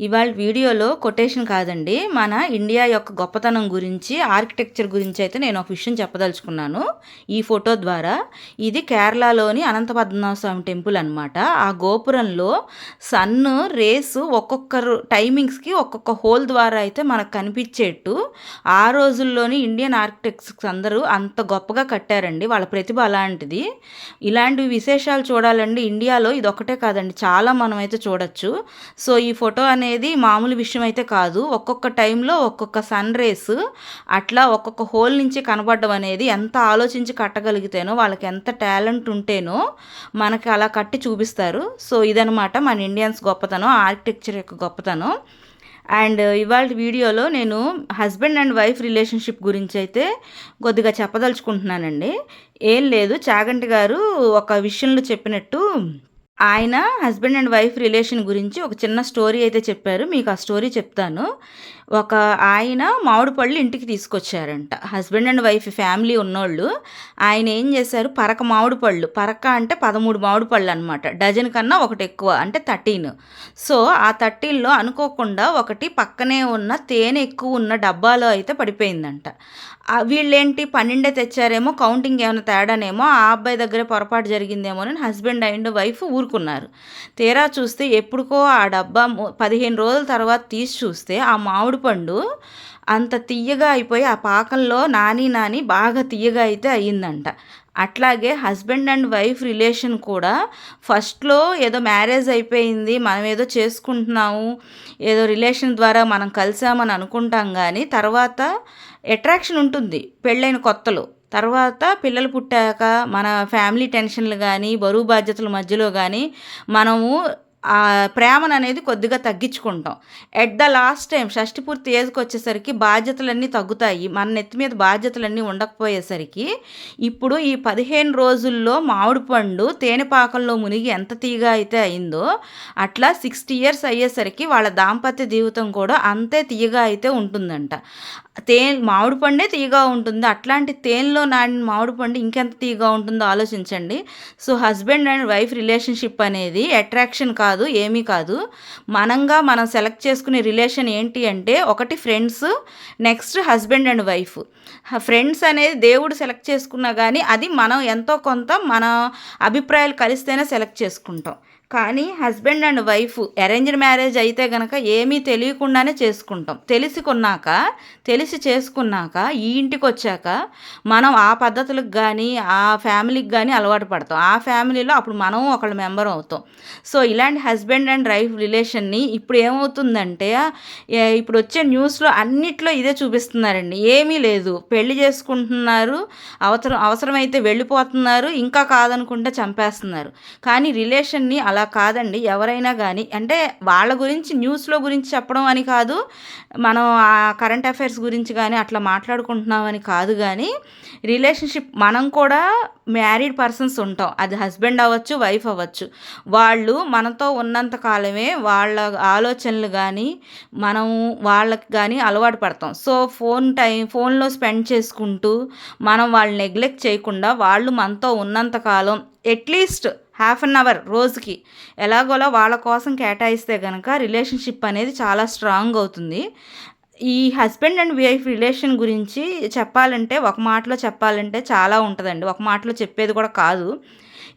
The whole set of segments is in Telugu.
ఇవాళ వీడియోలో కొటేషన్ కాదండి. మన ఇండియా యొక్క గొప్పతనం గురించి ఆర్కిటెక్చర్ గురించి అయితే నేను ఒక విషయం చెప్పదలుచుకున్నాను ఈ ఫోటో ద్వారా. ఇది కేరళలోని అనంత స్వామి టెంపుల్ అనమాట ఆ గోపురంలో సన్ రేసు ఒక్కొక్క టైమింగ్స్కి ఒక్కొక్క హోల్ ద్వారా అయితే మనకు కనిపించేట్టు ఆ రోజుల్లోని ఇండియన్ ఆర్కిటెక్ట్స్ అందరూ అంత గొప్పగా కట్టారండి. వాళ్ళ ప్రతిభ అలాంటిది. ఇలాంటి విశేషాలు చూడాలండి ఇండియాలో ఇది ఒకటే కాదండి. చాలా మనం అయితే చూడొచ్చు. సో ఈ ఫోటో అనే అనేది మామూలు విషయం అయితే కాదు. ఒక్కొక్క టైంలో ఒక్కొక్క సన్ రేస్ అట్లా ఒక్కొక్క హోల్ నుంచి కనబడడం అనేది ఎంత ఆలోచించి కట్టగలిగితేనో వాళ్ళకి ఎంత టాలెంట్ ఉంటేనో మనకి అలా కట్టి చూపిస్తారు. సో ఇదనమాట మన ఇండియన్స్ గొప్పతనం ఆర్కిటెక్చర్ యొక్క గొప్పతనం. అండ్ ఇవాళ వీడియోలో నేను హస్బెండ్ అండ్ వైఫ్ రిలేషన్షిప్ గురించి అయితే కొద్దిగా చెప్పదలుచుకుంటున్నానండి. ఏం లేదు చాగంటి గారు ఒక విషయంలో చెప్పినట్టు ఆయన హస్బెండ్ అండ్ వైఫ్ రిలేషన్ గురించి ఒక చిన్న స్టోరీ అయితే చెప్పారు. మీకు ఆ స్టోరీ చెప్తాను. ఒక ఆయన మామిడి పళ్ళు ఇంటికి తీసుకొచ్చారంట. హస్బెండ్ అండ్ వైఫ్ ఫ్యామిలీ ఉన్నోళ్ళు. ఆయన ఏం చేశారు? పరక మామిడి పళ్ళు పరక అంటే పదమూడు మామిడి పళ్ళు అనమాట డజన్ కన్నా ఒకటి ఎక్కువ అంటే థర్టీన్. సో ఆ థర్టీన్లో అనుకోకుండా ఒకటి పక్కనే ఉన్న తేనె ఎక్కువ ఉన్న డబ్బాలో అయితే పడిపోయిందంట. వీళ్ళేంటి? పన్నెండే తెచ్చారేమో కౌంటింగ్ ఏమైనా తేడానేమో ఆ అబ్బాయి దగ్గర పొరపాటు జరిగిందేమో అని హస్బెండ్ అండ్ వైఫ్ ఊరు ఊరుకున్నారు తీరా చూస్తే ఎప్పుడుకో ఆ డబ్బా పదిహేను రోజుల తర్వాత తీసి చూస్తే ఆ మామిడి పండు అంత తీయగా అయిపోయి ఆ పాకంలో నాని నాని బాగా తీయగా అయితే అయ్యిందంట. అట్లాగే హస్బెండ్ అండ్ వైఫ్ రిలేషన్ కూడా ఫస్ట్లో ఏదో మ్యారేజ్ అయిపోయింది మనం ఏదో చేసుకుంటున్నాము ఏదో రిలేషన్ ద్వారా మనం కలిసామని అనుకుంటాం కానీ తర్వాత అట్రాక్షన్ ఉంటుంది పెళ్ళైన కొత్తలో. తర్వాత పిల్లలు పుట్టాక మన ఫ్యామిలీ టెన్షన్లు కానీ బరువు బాధ్యతల మధ్యలో కానీ మనము ఆ ప్రేమను అనేది కొద్దిగా తగ్గించుకుంటాం. ఎట్ ద లాస్ట్ టైం షష్టి పూర్తి ఏజ్కి వచ్చేసరికి బాధ్యతలన్నీ తగ్గుతాయి. మన నెత్తి మీద బాధ్యతలన్నీ ఉండకపోయేసరికి ఇప్పుడు ఈ పదిహేను రోజుల్లో మామిడి పండు తేనెపాకంలో మునిగి ఎంత తీగా అయితే అయిందో అట్లా సిక్స్టీ ఇయర్స్ అయ్యేసరికి వాళ్ళ దాంపత్య జీవితం కూడా అంతే తీయగా అయితే ఉంటుందంట. తేన్ మామిడి పండే తీయగా ఉంటుంది. అట్లాంటి తేనెలో నాడిన మామిడి పండు ఇంకెంత తీయగా ఉంటుందో ఆలోచించండి. So husband and wife relationship అనేది అట్రాక్షన్ కాదు కాదు ఏమీ కాదు. మనంగా మనం సెలెక్ట్ చేసుకునే రిలేషన్ ఏంటి అంటే ఒకటి friends next husband and wife. Friends అనేది దేవుడు సెలెక్ట్ చేసుకున్నా కానీ అది మనం ఎంతో కొంత మన అభిప్రాయాలు కలిస్తేనే సెలెక్ట్ చేసుకుంటాం. కానీ husband and wife arranged marriage అయితే కనుక ఏమీ తెలియకుండానే చేసుకుంటాం. తెలిసికున్నాక తెలిసి చేసుకున్నాక ఈ ఇంటికి వచ్చాక మనం ఆ పద్ధతులకు కానీ ఆ ఫ్యామిలీకి కానీ అలవాటు పడతాం. ఆ ఫ్యామిలీలో అప్పుడు మనం ఒకళ్ళ మెంబర్ అవుతాం. సో ఇలాంటి హస్బెండ్ అండ్ వైఫ్ రిలేషన్ని ఇప్పుడు ఏమవుతుందంటే ఇప్పుడు వచ్చే న్యూస్లో అన్నిట్లో ఇదే చూపిస్తున్నారండి. ఏమీ లేదు. పెళ్ళి చేసుకుంటున్నారు అవసరం అవసరమైతే వెళ్ళిపోతున్నారు ఇంకా కాదనుకుంటే చంపేస్తున్నారు. కానీ రిలేషన్ని అలా అలా కాదండి. ఎవరైనా కానీ అంటే వాళ్ళ గురించి న్యూస్లో గురించి చెప్పడం అని కాదు మనం ఆ కరెంట్ అఫైర్స్ గురించి కానీ అట్లా మాట్లాడుకుంటున్నామని కాదు కానీ రిలేషన్షిప్ మనం కూడా మ్యారీడ్ పర్సన్స్ ఉంటాం. అది హస్బెండ్ అవ్వచ్చు వైఫ్ అవ్వచ్చు. వాళ్ళు మనతో ఉన్నంత కాలమే వాళ్ళ ఆలోచనలు కానీ మనం వాళ్ళకి కానీ అలవాటు పడతాం. సో ఫోన్ టైం ఫోన్లో స్పెండ్ చేసుకుంటూ మనం వాళ్ళు నెగ్లెక్ట్ చేయకుండా వాళ్ళు మనతో ఉన్నంత కాలం at least half an hour రోజుకి. ఎలాగోలా వాళ్ళ కోసం కేటాయిస్తే కనుక రిలేషన్షిప్ అనేది చాలా స్ట్రాంగ్ అవుతుంది. ఈ హస్బెండ్ అండ్ వైఫ్ రిలేషన్ గురించి చెప్పాలంటే ఒక మాటలో చెప్పాలంటే చాలా ఉంటుందండి. ఒక మాటలో చెప్పేది కూడా కాదు.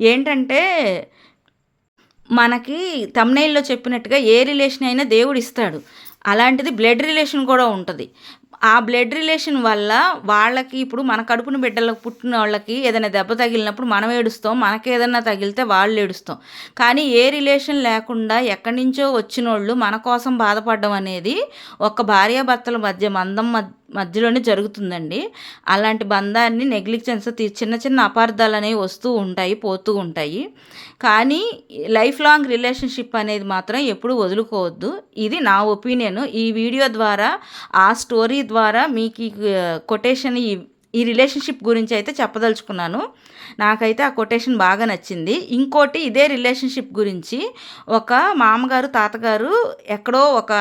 ఏంటంటే మనకి తమ్నైల్లో చెప్పినట్టుగా ఏ రిలేషన్ అయినా దేవుడు ఇస్తాడు అలాంటిది బ్లడ్ రిలేషన్ కూడా ఉంటుంది. ఆ బ్లడ్ రిలేషన్ వల్ల వాళ్ళకి ఇప్పుడు మన కడుపున బిడ్డలకు పుట్టిన వాళ్ళకి ఏదైనా దెబ్బ తగిలినప్పుడు మనం ఏడుస్తాం మనకి ఏదైనా తగిలితే వాళ్ళు ఏడుస్తాం. కానీ ఏ రిలేషన్ లేకుండా ఎక్కడి నుంచో వచ్చిన వాళ్ళు మన కోసం బాధపడడం అనేది ఒక భార్యాభర్తల మధ్య మందం మధ్య మధ్యలోనే జరుగుతుందండి. అలాంటి బంధాన్ని నెగ్లిజెన్స్ చిన్న చిన్న అపార్థాలు అనేవి వస్తూ ఉంటాయి పోతూ ఉంటాయి. కానీ లైఫ్ లాంగ్ రిలేషన్షిప్ అనేది మాత్రం ఎప్పుడు వదులుకోవద్దు. ఇది నా ఒపీనియన్. ఈ వీడియో ద్వారా ఆ స్టోరీ ద్వారా మీకు ఈ కొటేషన్ ఈ ఈ రిలేషన్షిప్ గురించి అయితే చెప్పదలుచుకున్నాను. నాకైతే ఆ కొటేషన్ బాగా నచ్చింది. ఇంకోటి ఇదే రిలేషన్షిప్ గురించి ఒక మామగారు తాతగారు ఎక్కడో ఒక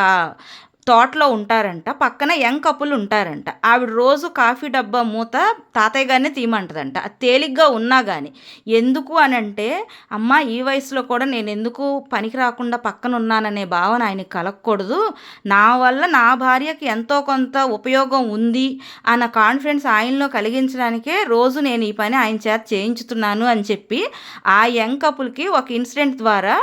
తోటలో ఉంటారంట పక్కన యంగ్ కపుల్ ఉంటారంట. ఆవిడ రోజు కాఫీ డబ్బా మూత తాతయ్య గారిని తీయమంటదంట. అది తేలిగ్గా ఉన్నా కానీ ఎందుకు అని అంటే అమ్మ ఈ వయసులో కూడా నేను ఎందుకు పనికి రాకుండా పక్కన ఉన్నాననే భావన ఆయనకి కలగకూడదు. నా వల్ల నా భార్యకి ఎంతో కొంత ఉపయోగం ఉంది అన్న కాన్ఫిడెన్స్ ఆయనలో కలిగించడానికే రోజు నేను ఈ పని ఆయన చేత చేయించుతున్నాను అని చెప్పి ఆ యంగ్ కపుల్కి ఒక ఇన్సిడెంట్ ద్వారా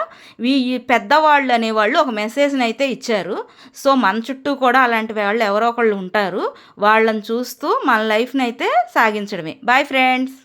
ఈ పెద్దవాళ్ళు అనేవాళ్ళు ఒక మెసేజ్ని అయితే ఇచ్చారు. సో మన మన చుట్టూ కూడా అలాంటి వాళ్ళు ఎవరో ఒకళ్ళు ఉంటారు. వాళ్ళని చూస్తూ మన లైఫ్ని అయితే సాగించడమే. Bye friends